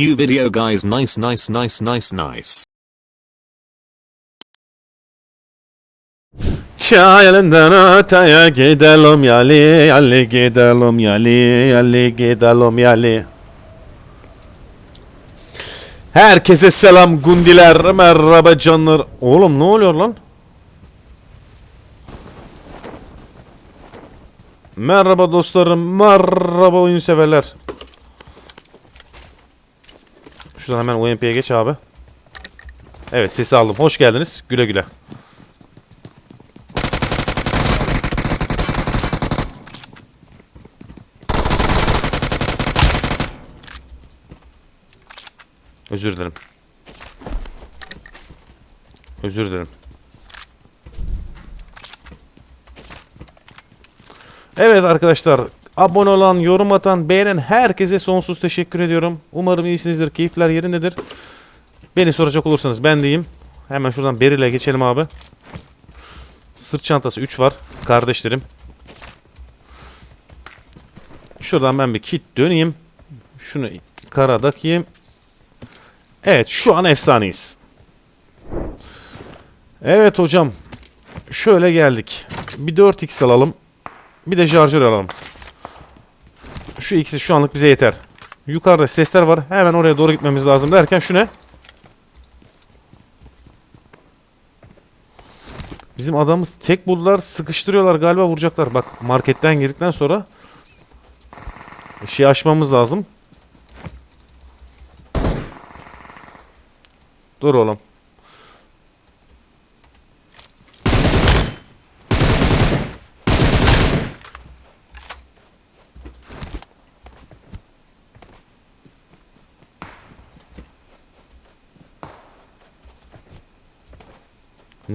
New video guys nice nice nice nice nice. Çayelinden öteye gidelim yali yali gidelim yali yali gidelim yali. Herkese selam gundiler merhaba canlar. Oğlum ne oluyor lan? Merhaba dostlarım, merhaba oyun severler. Şuradan hemen UMP'ye geç abi. Evet sesi aldım. Hoş geldiniz. Güle güle. Özür dilerim. Özür dilerim. Evet arkadaşlar abone olan, yorum atan, beğenen herkese sonsuz teşekkür ediyorum. Umarım iyisinizdir, keyifler yerindedir. Beni soracak olursanız ben deyim. Hemen şuradan Beril'e geçelim abi. Sırt çantası 3 var kardeşlerim. Şuradan ben bir kit döneyim. Şunu kara takayım. Evet şu an efsaneyiz. Evet hocam. Şöyle geldik. Bir 4x alalım. Bir de şarjör alalım. Şu ikisi şu anlık bize yeter. Yukarıda sesler var. Hemen oraya doğru gitmemiz lazım derken şu ne? Bizim adamımız tek buldular sıkıştırıyorlar galiba vuracaklar. Bak marketten girdikten sonra şey açmamız lazım. Dur oğlum.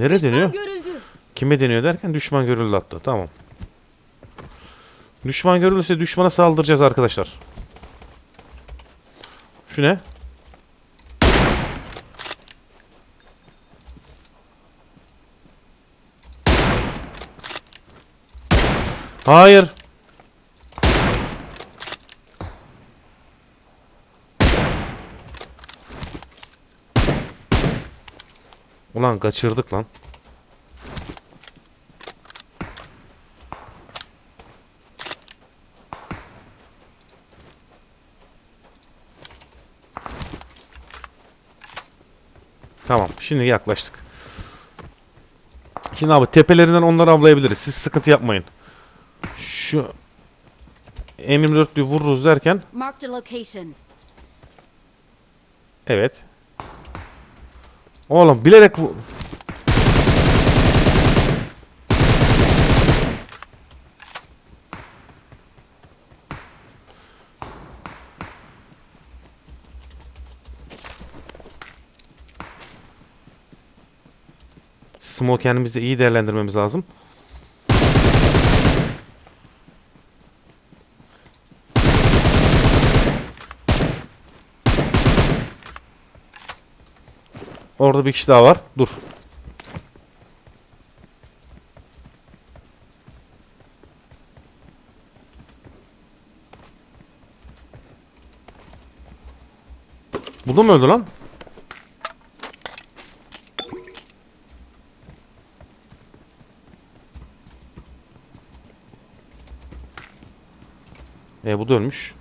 Nere deniyor? Görüldü. Kime deniyor derken düşman görüldü hatta. Tamam. Düşman görülürse düşmana saldıracağız arkadaşlar. Şu ne? Hayır. Ulan kaçırdık lan. Tamam. Şimdi yaklaştık. Şimdi abi tepelerinden onları avlayabiliriz. Siz sıkıntı yapmayın. Şu M24'lü vururuz derken evet. Oğlum bilerek vu- Smoke kendimizi iyi değerlendirmemiz lazım. Orada bir kişi daha var. Dur. Bu da mı öldü lan? E bu da ölmüş.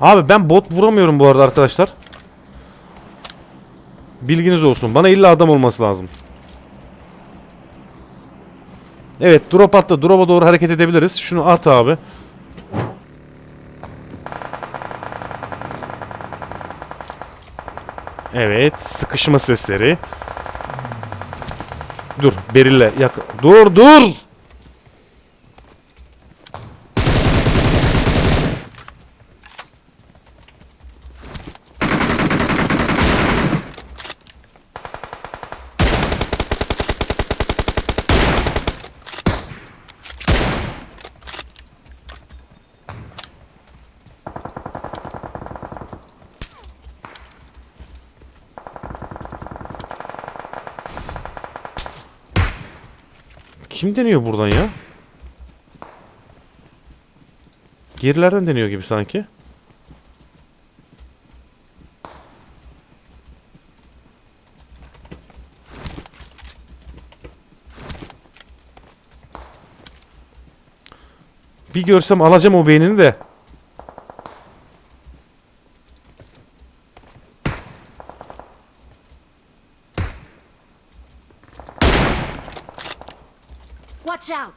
Abi ben bot vuramıyorum bu arada arkadaşlar. Bilginiz olsun. Bana illa adam olması lazım. Evet drop attı. Drop'a doğru hareket edebiliriz. Şunu at abi. Evet sıkışma sesleri. Dur Beril'le yak. Dur dur. Kim deniyor buradan ya? Gerilerden deniyor gibi sanki. Bir görsem alacağım o beynini de. Watch out!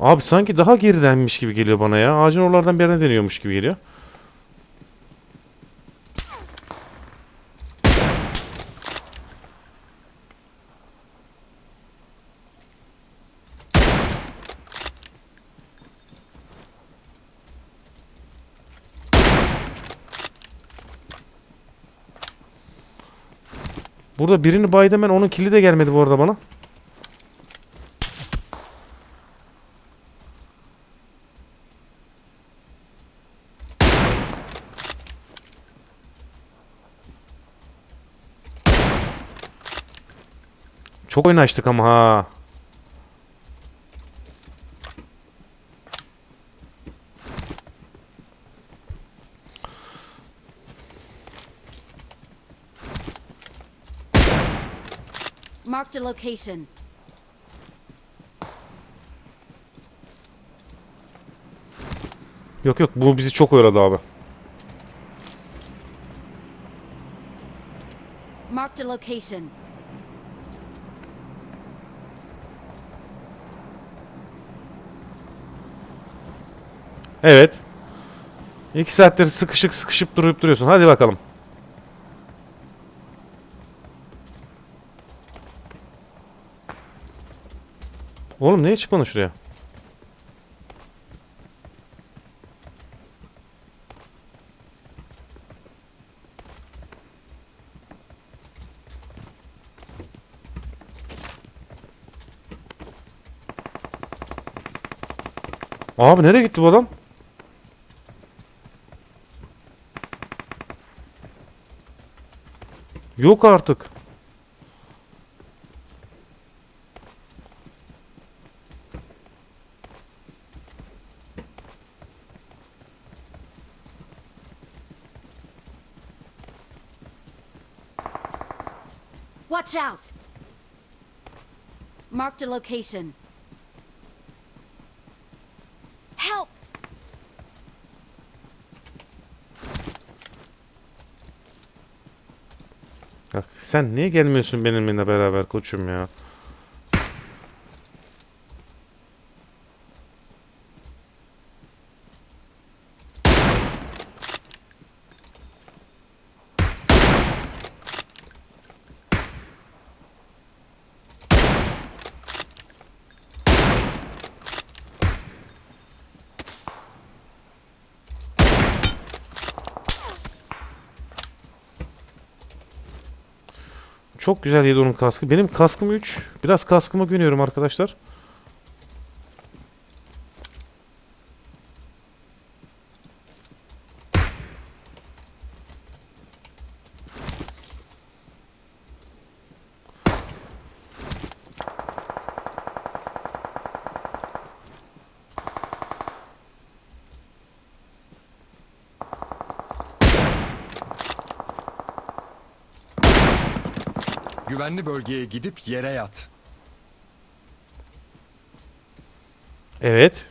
Abi sanki daha geridenmiş gibi geliyor bana ya. Ağacın oralardan bir yerine deniyormuş gibi geliyor. Burada birini baydım ben onun kili de gelmedi bu arada bana. Çok oynaştık ama ha. Marked a location. Yok yok bu bizi çok oyaladı abi. Marked a location. Evet. İki saattir sıkışık sıkışıp durup duruyorsun. Hadi bakalım. Oğlum niye çıkmadın şuraya? Abi nereye gitti bu adam? Yok artık. Watch out! Marked a location. Help! Ya sen niye gelmiyorsun benimle beraber koçum ya? Çok güzel yedi onun kaskı. Benim kaskım 3. Biraz kaskıma güveniyorum arkadaşlar. Güvenli bölgeye gidip yere yat. Evet.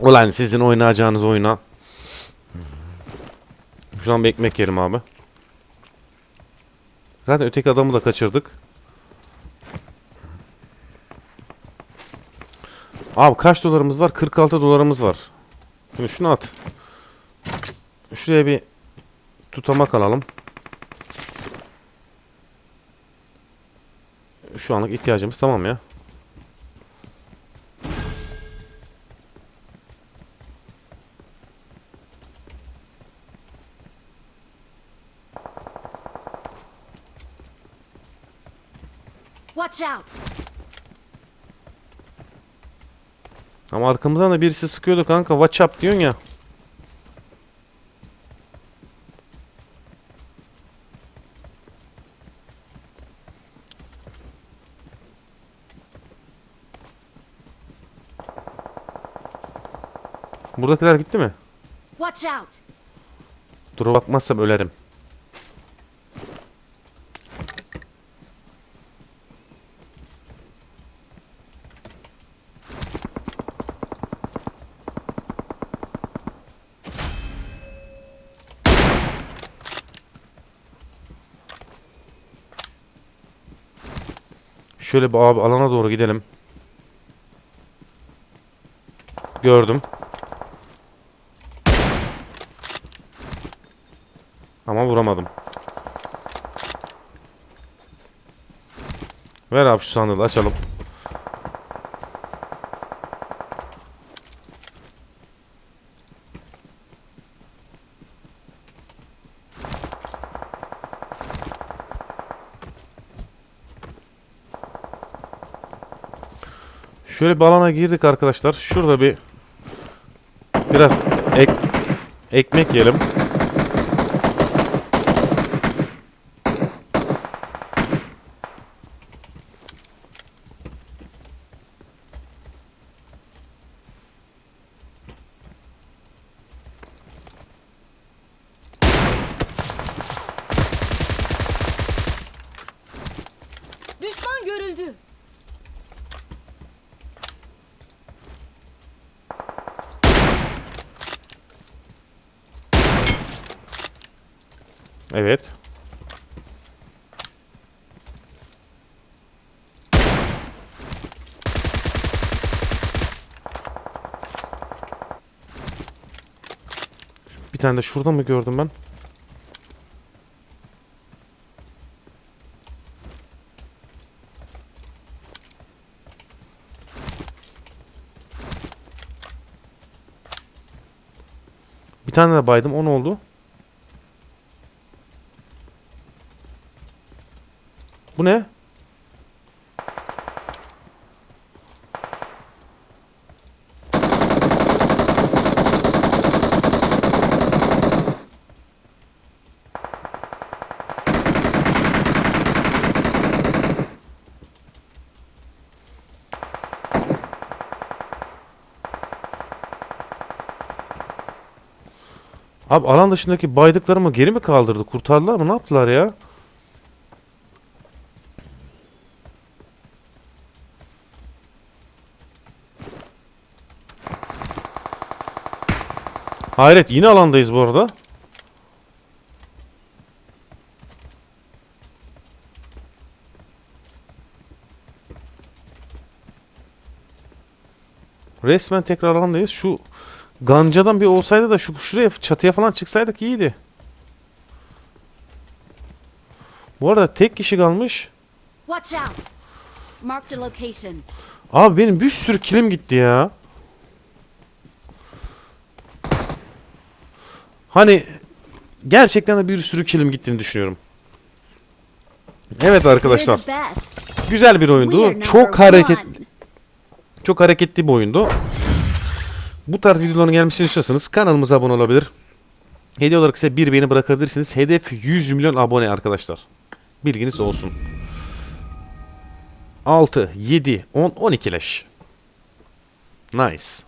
Ulan sizin oynayacağınız oyuna. Şuradan bir ekmek yerim abi. Zaten öteki adamı da kaçırdık. Abi kaç dolarımız var? 46 dolarımız var. Şimdi şunu at. Şuraya bir tutamak alalım. Şu anlık ihtiyacımız tamam ya. Watch out! Ama arkamızdan da birisi sıkıyordu kanka. Watch up diyorsun ya. Buradakiler bitti mi? Watch out! Dura bakmazsam ölerim. Şöyle bir abi alana doğru gidelim. Gördüm. Ama vuramadım. Ver abi şu sandığı açalım. Şöyle bir alana girdik arkadaşlar. Şurada bir biraz ek, ekmek yiyelim. Düşman görüldü. Evet. Bir tane de şurada mı gördüm ben? Bir tane de baydım. O ne oldu? Bu ne? Abi alan dışındaki baydıklarımı geri mi kaldırdı? Kurtardılar mı? Ne yaptılar ya? Hayret yine alandayız bu arada. Resmen tekrar alandayız. Şu Ganca'dan bir olsaydı da şu şuraya çatıya falan çıksaydık iyiydi. Bu arada tek kişi kalmış. Abi benim bir sürü kilim gitti ya. Hani gerçekten de bir sürü kilim gittiğini düşünüyorum. Evet arkadaşlar. Güzel bir oyundu. Çok hareket çok hareketli bir oyundu. Bu tarz videoların gelmesini istiyorsanız kanalımıza abone olabilir. Hediye olarak ise bir beğeni bırakabilirsiniz. Hedef 100 milyon abone arkadaşlar. Bilginiz olsun. 6, 7, 10, 12 leş. Nice.